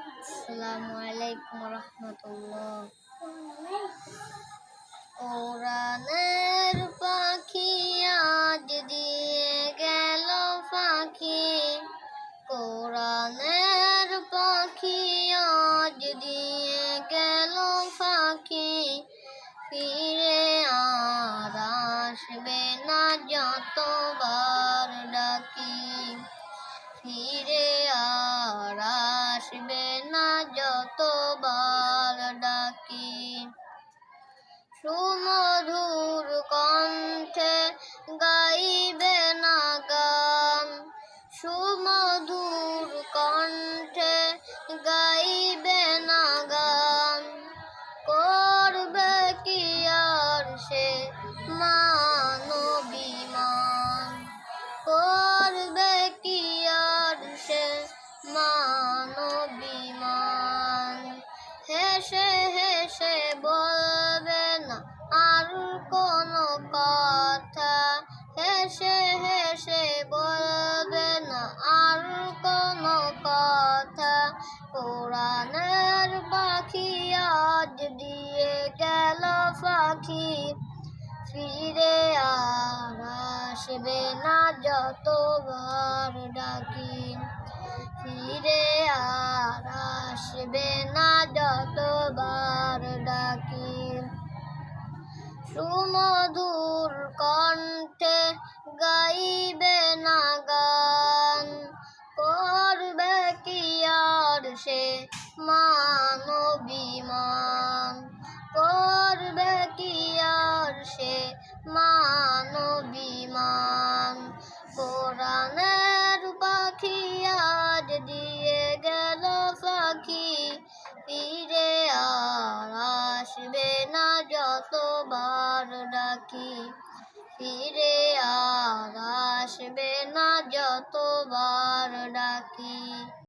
আসসালামু আলাইকুম রহমতুল্লাহ পাখি আজ দিয়ে গেল পাখি কোরআনের পাখি আজ দিয়ে গেল পাখি ফিরে আর আসবে না যতবার সুমধুর কণ্ঠে গাইবে না গান সুমধুর কণ্ঠে গাইবে না গান করবে কি আর সে মানবিমান? করবে কি আর সে মানবিমান? হেসে হেসে কোনো কথা হেসে হেসে বলবে না আর কোনো কথা? কোরআনের পাখি আজ দিয়ে গেল পাখি। ফিরে আর আসবে না যতবার ডাকি। সুমধুর কণ্ঠে গাইবে না গান করবে কি আর সে মানবিমান? করবে কি আর সে মানবিমান? যতবার ডাকি ফিরে আর আসবে না যতবার ডাকি।